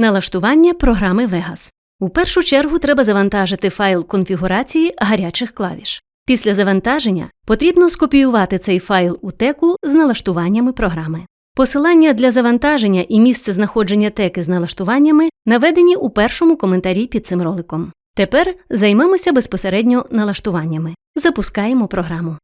Налаштування програми Vegas. У першу чергу треба завантажити файл конфігурації гарячих клавіш. Після завантаження потрібно скопіювати цей файл у теку з налаштуваннями програми. Посилання для завантаження і місце знаходження теки з налаштуваннями наведені у першому коментарі під цим роликом. Тепер займемося безпосередньо налаштуваннями. Запускаємо програму.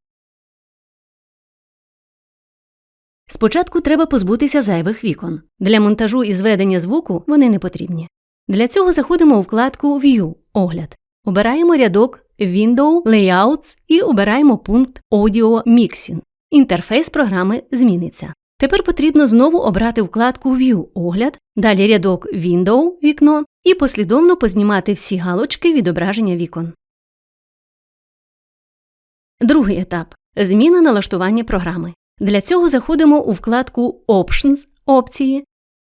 Спочатку треба позбутися зайвих вікон. Для монтажу і зведення звуку вони не потрібні. Для цього заходимо у вкладку View Огляд. Обираємо рядок Window Layouts і обираємо пункт Audio Mixing. Інтерфейс програми зміниться. Тепер потрібно знову обрати вкладку View Огляд, далі рядок Window вікно і послідовно познімати всі галочки відображення вікон. Другий етап зміна налаштування програми. Для цього заходимо у вкладку Options опції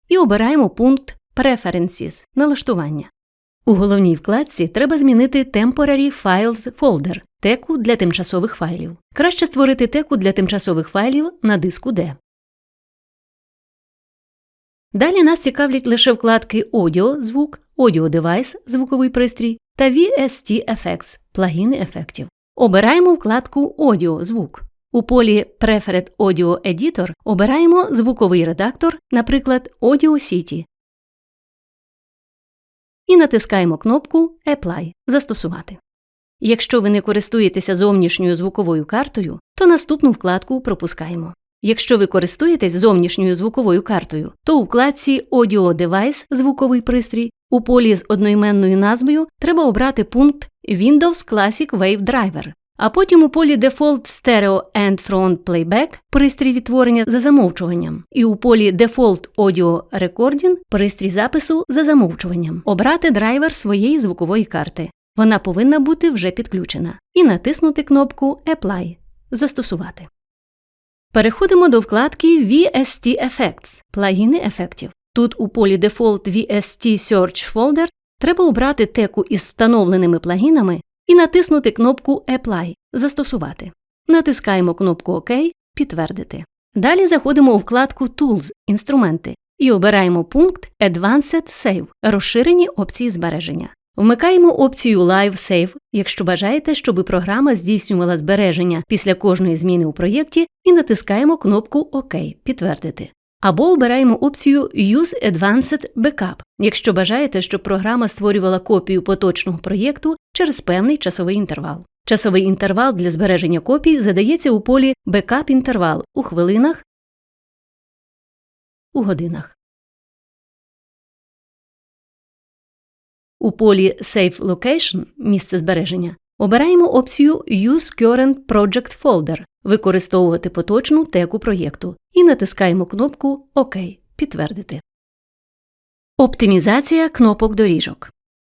і обираємо пункт Preferences налаштування. У головній вкладці треба змінити Temporary Files Folder теку для тимчасових файлів. Краще створити теку для тимчасових файлів на диску D. Далі нас цікавлять лише вкладки Audio звук, Audio Device звуковий пристрій та VST Effects плагіни ефектів. Обираємо вкладку Audio звук. У полі Preferred Audio Editor обираємо звуковий редактор, наприклад, Audio City. І натискаємо кнопку Apply Застосувати. Якщо ви не користуєтеся зовнішньою звуковою картою, то наступну вкладку пропускаємо. Якщо ви користуєтесь зовнішньою звуковою картою, то у вкладці Audio Device звуковий пристрій у полі з одноіменною назвою треба обрати пункт Windows Classic Wave Driver, а потім у полі Default Stereo and Front Playback пристрій відтворення за замовчуванням, і у полі Default Audio Recording пристрій запису за замовчуванням обрати драйвер своєї звукової карти. Вона повинна бути вже підключена, і натиснути кнопку Apply Застосувати. Переходимо до вкладки VST Effects плагіни ефектів. Тут у полі Default VST Search Folder треба обрати теку із встановленими плагінами і натиснути кнопку Apply Застосувати. Натискаємо кнопку ОК Підтвердити. Далі заходимо у вкладку Tools Інструменти і обираємо пункт Advanced Save розширені опції збереження. Вмикаємо опцію Live Save, якщо бажаєте, щоб програма здійснювала збереження після кожної зміни у проєкті, і натискаємо кнопку ОК Підтвердити. Або обираємо опцію Use Advanced Backup, якщо бажаєте, щоб програма створювала копію поточного проєкту через певний часовий інтервал. Часовий інтервал для збереження копій задається у полі Backup інтервал у хвилинах у годинах. У полі Save Location місце збереження обираємо опцію Use Current Project Folder використовувати поточну теку проєкту і натискаємо кнопку ОК Підтвердити. Оптимізація кнопок доріжок.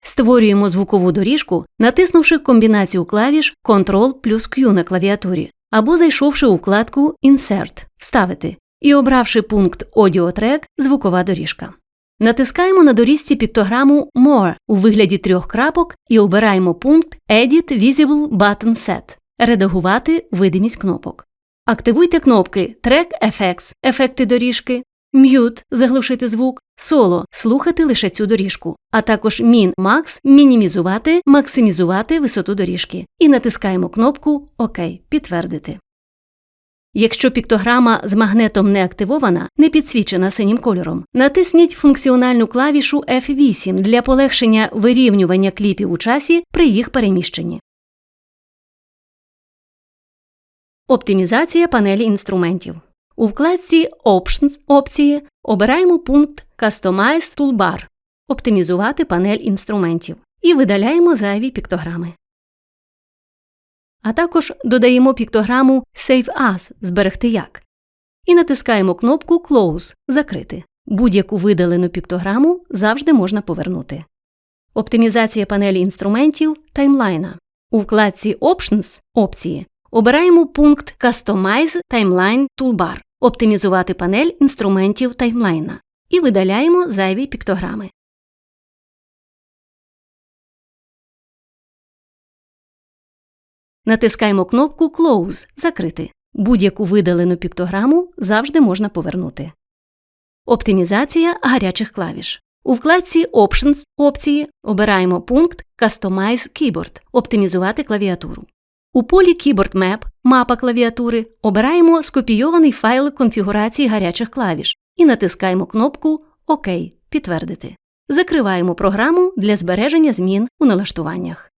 Створюємо звукову доріжку, натиснувши комбінацію клавіш Ctrl плюс Q на клавіатурі або зайшовши у вкладку Insert Вставити і обравши пункт Audio Track звукова доріжка. Натискаємо на доріжці піктограму More у вигляді трьох крапок і обираємо пункт Edit Visible Button Set редагувати видимість кнопок. Активуйте кнопки Track Effects ефекти доріжки, Mute заглушити звук, Solo слухати лише цю доріжку, а також Min Max мінімізувати, максимізувати висоту доріжки і натискаємо кнопку ОК Підтвердити. Якщо піктограма з магнетом не активована, не підсвічена синім кольором, натисніть функціональну клавішу F8 для полегшення вирівнювання кліпів у часі при їх переміщенні. Оптимізація панелі інструментів. У вкладці Options опції обираємо пункт Customize Toolbar Оптимізувати панель інструментів і видаляємо зайві піктограми. А також додаємо піктограму Save As зберегти як і натискаємо кнопку Close Закрити. Будь-яку видалену піктограму завжди можна повернути. Оптимізація панелі інструментів таймлайна. У вкладці Options опції обираємо пункт Customize Timeline Toolbar Оптимізувати панель інструментів таймлайна і видаляємо зайві піктограми. Натискаємо кнопку Close Закрити. Будь-яку видалену піктограму завжди можна повернути. Оптимізація гарячих клавіш. У вкладці Options опції обираємо пункт Customize Keyboard оптимізувати клавіатуру. У полі Keyboard Map мапа клавіатури обираємо скопійований файл конфігурації гарячих клавіш і натискаємо кнопку ОК підтвердити. Закриваємо програму для збереження змін у налаштуваннях.